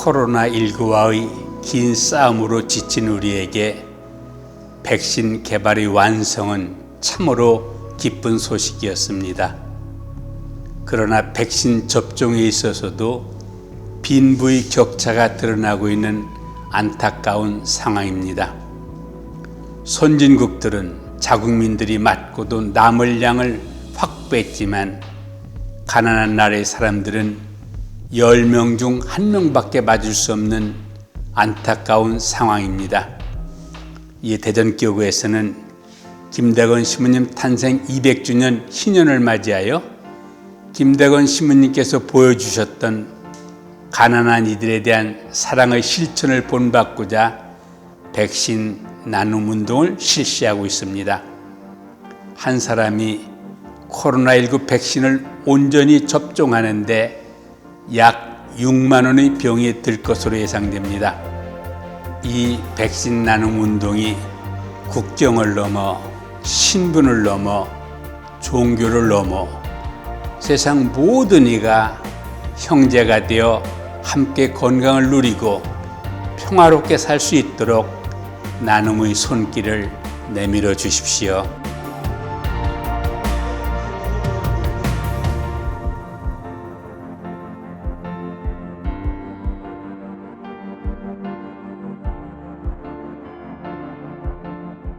코로나19와의 긴 싸움으로 지친 우리에게 백신 개발의 완성은 참으로 기쁜 소식이었습니다. 그러나 백신 접종에 있어서도 빈부의 격차가 드러나고 있는 안타까운 상황입니다. 선진국들은 자국민들이 맞고도 남을 양을 확보했지만 가난한 나라의 사람들은 10명 중 1명밖에 맞을 수 없는 안타까운 상황입니다. 이 대전교구에서는 김대건 신부님 탄생 200주년 희년을 맞이하여 김대건 신부님께서 보여주셨던 가난한 이들에 대한 사랑의 실천을 본받고자 백신 나눔 운동을 실시하고 있습니다. 한 사람이 코로나19 백신을 온전히 접종하는데 약 6만 원의 병이 들 것으로 예상됩니다. 이 백신 나눔 운동이 국경을 넘어 신분을 넘어 종교를 넘어 세상 모든 이가 형제가 되어 함께 건강을 누리고 평화롭게 살 수 있도록 나눔의 손길을 내밀어 주십시오.